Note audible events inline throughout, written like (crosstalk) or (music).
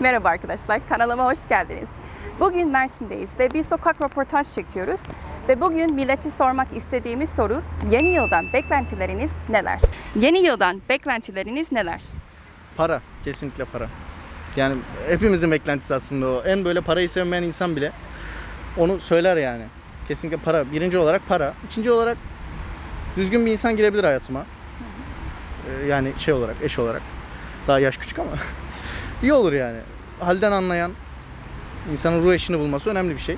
Merhaba arkadaşlar, kanalıma hoş geldiniz. Bugün Mersin'deyiz ve bir sokak röportaj çekiyoruz. Ve bugün milleti sormak istediğimiz soru, yeni yıldan beklentileriniz neler? Yeni yıldan beklentileriniz neler? Para. Kesinlikle para. Yani hepimizin beklentisi aslında o. En böyle parayı sevmeyen insan bile onu söyler yani. Kesinlikle para. Birinci olarak para. İkinci olarak düzgün bir insan girebilir hayatıma. Ee, yani şey olarak, eş olarak. Daha yaş küçük ama. (laughs) iyi olur yani. Halden anlayan insanın ruh eşini bulması önemli bir şey.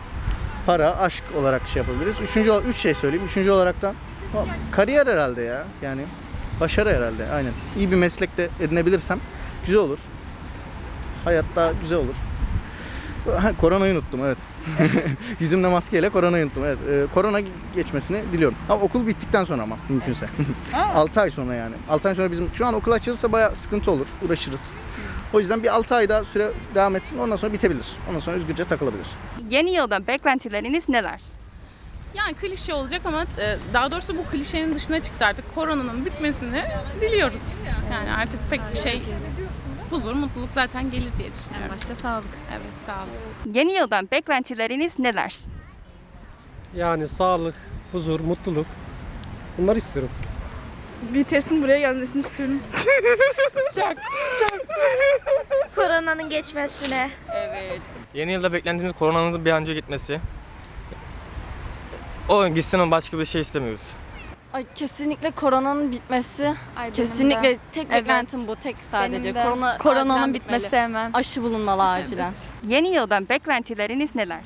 Para, aşk olarak şey yapabiliriz. Üçüncü, üç şey söyleyeyim. Üçüncü olarak da kariyer herhalde ya. Yani başarı herhalde. Aynen. İyi bir meslekte edinebilirsem güzel olur. Hayatta güzel olur. Ha, koronayı unuttum evet. (laughs) Yüzümde maskeyle koronayı unuttum evet. Ee, korona geçmesini diliyorum. Ama okul bittikten sonra ama mümkünse. 6 (laughs) ay sonra yani. 6 ay sonra bizim şu an okul açılırsa bayağı sıkıntı olur. Uğraşırız. O yüzden bir 6 ay daha süre devam etsin. Ondan sonra bitebilir. Ondan sonra özgürce takılabilir. Yeni yıldan beklentileriniz neler? Yani klişe olacak ama e, daha doğrusu bu klişenin dışına çıktı artık. Koronanın bitmesini diliyoruz. Yani artık pek bir şey huzur, mutluluk zaten gelir diye düşünüyorum. Başta sağlık. Evet, sağ olun. Yeni yıldan beklentileriniz neler? Yani sağlık, huzur, mutluluk. Bunları istiyorum. Vitesin buraya gelmesini istiyorum. (laughs) Koronanın geçmesine. Yeni yılda beklentimiz koronanın bir an önce gitmesi. O gitsin ama başka bir şey istemiyoruz. Ay kesinlikle koronanın bitmesi. kesinlikle tek beklentim bu tek sadece. Benim de. Korona Koronanın bitmesi bitmeli. hemen. Aşı bulunmalı acilen. Yeni yıldan beklentileriniz neler?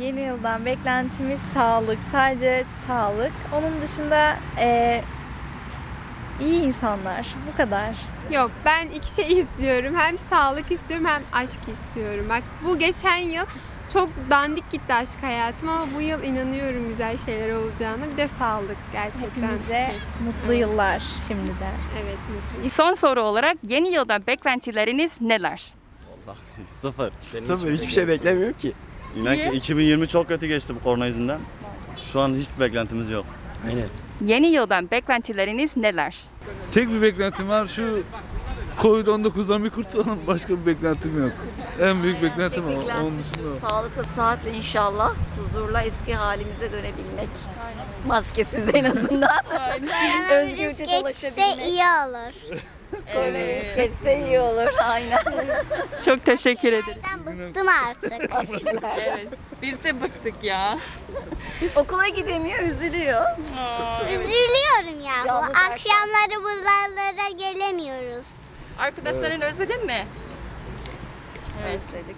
Yeni yıldan beklentimiz sağlık. Sadece sağlık. Onun dışında eee, iyi insanlar. Bu kadar. Yok ben iki şey istiyorum. Hem sağlık istiyorum hem aşk istiyorum. Bak bu geçen yıl çok dandik gitti aşk hayatım ama bu yıl inanıyorum güzel şeyler olacağını. Bir de sağlık gerçekten. Hepimize mutlu yıllar şimdiden. Evet mutluyum. Son soru olarak yeni yıldan beklentileriniz neler? (laughs) Sıfır. Sıfır. Hiçbir şey beklemiyorum ki. İnan ki 2020 çok kötü geçti bu korona yüzünden. Şu an hiçbir beklentimiz yok. Aynen. Yeni yıldan beklentileriniz neler? Tek bir beklentim var şu Covid-19'dan bir kurtulalım. Başka bir beklentim yok. En büyük beklentim o. Onun dışında o. Sağlıkla, sıhhatle inşallah huzurla eski halimize dönebilmek. Maskesiz en azından. (laughs) Özgürce dolaşabilmek. iyi olur. Evet. Geçse iyi olur aynen. (laughs) Çok teşekkür ederim. Ben bıktım artık. (laughs) Maskeler. Biz de bıktık ya. (laughs) Okula gidemiyor, üzülüyor. Üzülüyorum ya. Canlı dersler. Akşamları buralara gelemiyoruz. Arkadaşların özledin mi? Özledik.